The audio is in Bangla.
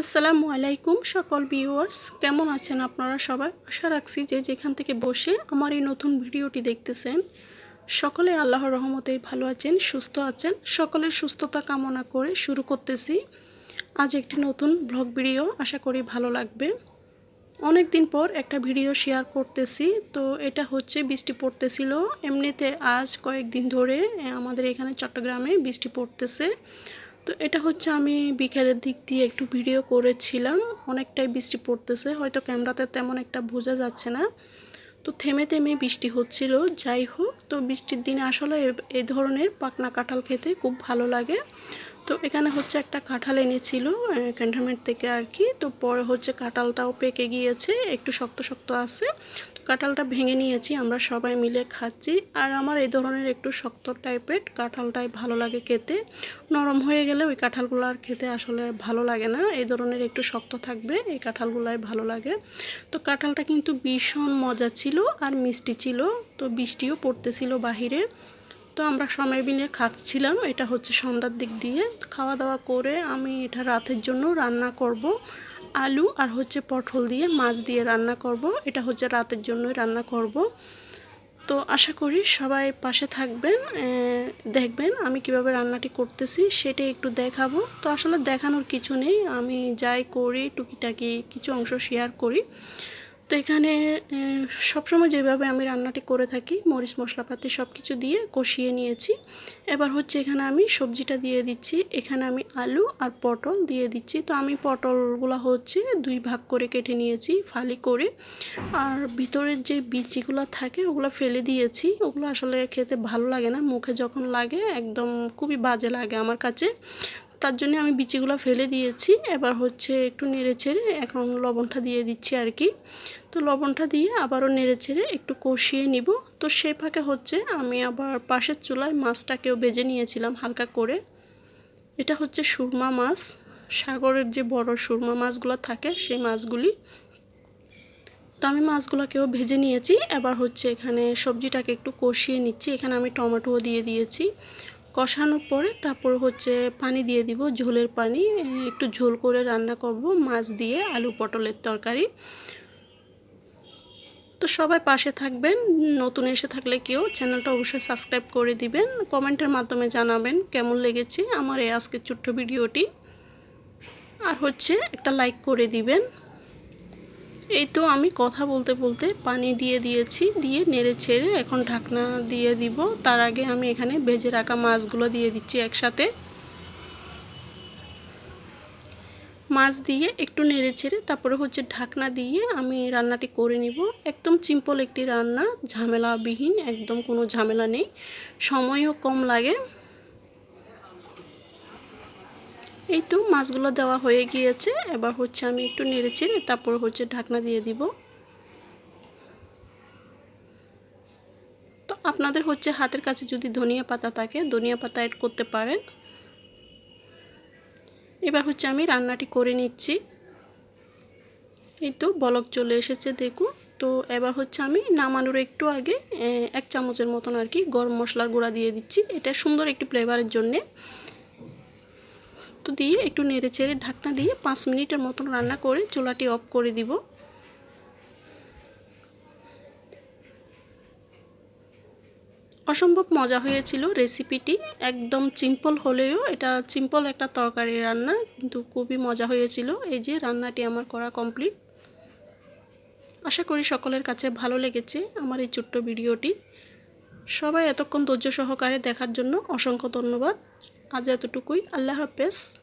আসসালামু আলাইকুম সকল ভিউয়ার্স, কেমন আছেন আপনারা সবাই? আশা রাখছি যে যেখান থেকে বসে আমার এই নতুন ভিডিওটি দেখতেছেন, সকলে আল্লাহর রহমতেই ভালো আছেন, সুস্থ আছেন। সকলের সুস্থতা কামনা করে শুরু করতেছি আজ একটি নতুন ব্লগ ভিডিও, আশা করি ভালো লাগবে। অনেক দিন পর একটা ভিডিও শেয়ার করতেছি, তো এটা হচ্ছে বৃষ্টি পড়তেছিল। এমনিতে আজ কয়েকদিন ধরে আমাদের এখানে চট্টগ্রামে বৃষ্টি পড়তেছে। তো এটা হচ্ছে আমি বিকেলের দিক দিয়ে একটু ভিডিও করেছিলাম। অনেকটাই বৃষ্টি পড়তেছে, হয়তো ক্যামেরাতে তেমন একটা বোঝা যাচ্ছে না। তো থেমে থেমে বৃষ্টি হচ্ছিল, যাই হোক, তো বৃষ্টির দিনে আসলে এই ধরনের পাকনা কাঁঠাল খেতে খুব ভালো লাগে। তো এখানে হচ্ছে একটা কাঁঠাল এনেছিল ক্যান্টনমেন্ট থেকে আর কি, তো পরে হচ্ছে কাঁঠালটাও পেকে গিয়েছে, একটু শক্ত শক্ত আছে। কাঁঠালটা ভেঙে নিয়েছি, আমরা সবাই মিলে খাচ্ছি। আর আমার এই ধরনের একটু শক্ত টাইপের কাঁঠালটাই ভালো লাগে খেতে। নরম হয়ে গেলে ওই কাঁঠালগুলো আর খেতে আসলে ভালো লাগে না। এই ধরনের একটু শক্ত থাকবে, এই কাঁঠালগুলাই ভালো লাগে। তো কাঁঠালটা কিন্তু ভীষণ মজা ছিল আর মিষ্টি ছিল। তো বৃষ্টিও পড়তেছিল বাহিরে। তো আমরা সময় মিলে খাচ্ছিলাম। এটা হচ্ছে সন্ধ্যার দিক দিয়ে। খাওয়া দাওয়া করে আমি এটা রাতের জন্য রান্না করব। আলু আর হচ্ছে পটল দিয়ে মাছ দিয়ে রান্না করব। এটা হচ্ছে রাতের জন্যই রান্না করব। তো আশা করি সবাই পাশে থাকবেন দেখবেন আমি কীভাবে রান্নাটি করতেছি সেটা একটু দেখাবো। তো আসলে দেখানোর কিছু নেই, আমি যাই করি, টুকিটাকি কিছু অংশ শেয়ার করি। তো এখানে সবসময় যেভাবে আমি রান্নাটি করে থাকি, মরিচ, মশলাপাতি সব কিছু দিয়ে কষিয়ে নিয়েছি। এবার হচ্ছে এখানে আমি সবজিটা দিয়ে দিচ্ছি। এখানে আমি আলু আর পটল দিয়ে দিচ্ছি। তো আমি পটলগুলো হচ্ছে দুই ভাগ করে কেটে নিয়েছি ফালি করে। আর ভিতরের যে বিচিগুলো থাকে, ওগুলো ফেলে দিয়েছি। ওগুলো আসলে খেতে ভালো লাগে না। মুখে যখন লাগে, একদম খুবই বাজে লাগে আমার কাছে। তার জন্য আমি বিচিগুলো ফেলে দিয়েছি। এবার হচ্ছে একটু নেড়ে ছেড়ে এখন লবণটা দিয়ে দিচ্ছি আর কি তো লবণটা দিয়ে আবারও নেড়ে ছেড়ে একটু কষিয়ে নিব। তো সে ফাঁকে হচ্ছে আমি আবার পাশের চুলায় মাছটাকেও বেজে নিয়েছিলাম হালকা করে। এটা হচ্ছে সুরমা মাছ। সাগরের যে বড় সুরমা মাছগুলো থাকে সেই মাছগুলি। তো আমি মাছগুলোকেও ভেজে নিয়েছি। এবার হচ্ছে এখানে সবজিটাকে একটু কষিয়ে নিচ্ছি। এখানে আমি টমেটোও দিয়ে দিয়েছি। কষানোর পরে তারপর হচ্ছে পানি দিয়ে দিব, ঝোলের পানি। একটু ঝোল করে রান্না করব, মাছ দিয়ে আলু পটলের তরকারি। তো সবাই পাশে থাকবেন, নতুন এসে থাকলে কেউ চ্যানেলটা অবশ্যই সাবস্ক্রাইব করে দিবেন, কমেন্টের মাধ্যমে জানাবেন কেমন লেগেছে আমার এই আজকের ছোট্ট ভিডিওটি। আর হচ্ছে একটা লাইক করে দিবেন। এই তো আমি কথা বলতে বলতে পানি দিয়ে দিয়েছি, দিয়ে নেড়ে ছেড়ে এখন ঢাকনা দিয়ে দিব। তার আগে আমি এখানে ভেজে রাখা মাছগুলো দিয়ে দিচ্ছি একসাথে। মাছ দিয়ে একটু নেড়ে ছেড়ে তারপরে হচ্ছে ঢাকনা দিয়ে আমি রান্নাটি করে নিব। একদম সিম্পল একটি রান্না, ঝামেলাবিহীন, একদম কোনো ঝামেলা নেই। সময়ও কম লাগে। এই তো মাছগুলো দেওয়া হয়ে গিয়েছে। এবার হচ্ছে আমি একটু নেড়ে চেড়ে তারপর হচ্ছে ঢাকনা দিয়ে দিব। তো আপনাদের হচ্ছে হাতের কাছে যদি ধনিয়া পাতা থাকে, ধনিয়া পাতা অ্যাড করতে পারেন। এবার হচ্ছে আমি রান্নাটি করে নিচ্ছি। এই তো বলক চলে এসেছে, দেখুন। তো এবার হচ্ছে আমি নামানোর একটু আগে এক চামচের মতন আর কি গরম মশলার গুঁড়া দিয়ে দিচ্ছি। এটা সুন্দর একটি ফ্লেভারের জন্যে। তো দিয়ে একটু নেড়ে চেড়ে ঢাকনা দিয়ে পাঁচ মিনিটের মতন রান্না করে চুলাটি অফ করে দিব। অসম্ভব মজা হয়েছিল রেসিপিটি। একদম সিম্পল হলেও এটা সিম্পল একটা তরকারি রান্না, কিন্তু খুবই মজা হয়েছিল। এই যে রান্নাটি আমার করা কমপ্লিট আশা করি সকলের কাছে ভালো লেগেছে আমার এই ছোট্ট ভিডিওটি। সবাই এতক্ষণ ধৈর্য সহকারে দেখার জন্য অসংখ্য ধন্যবাদ। আজ এতটুকুই। আল্লাহ হাফেজ।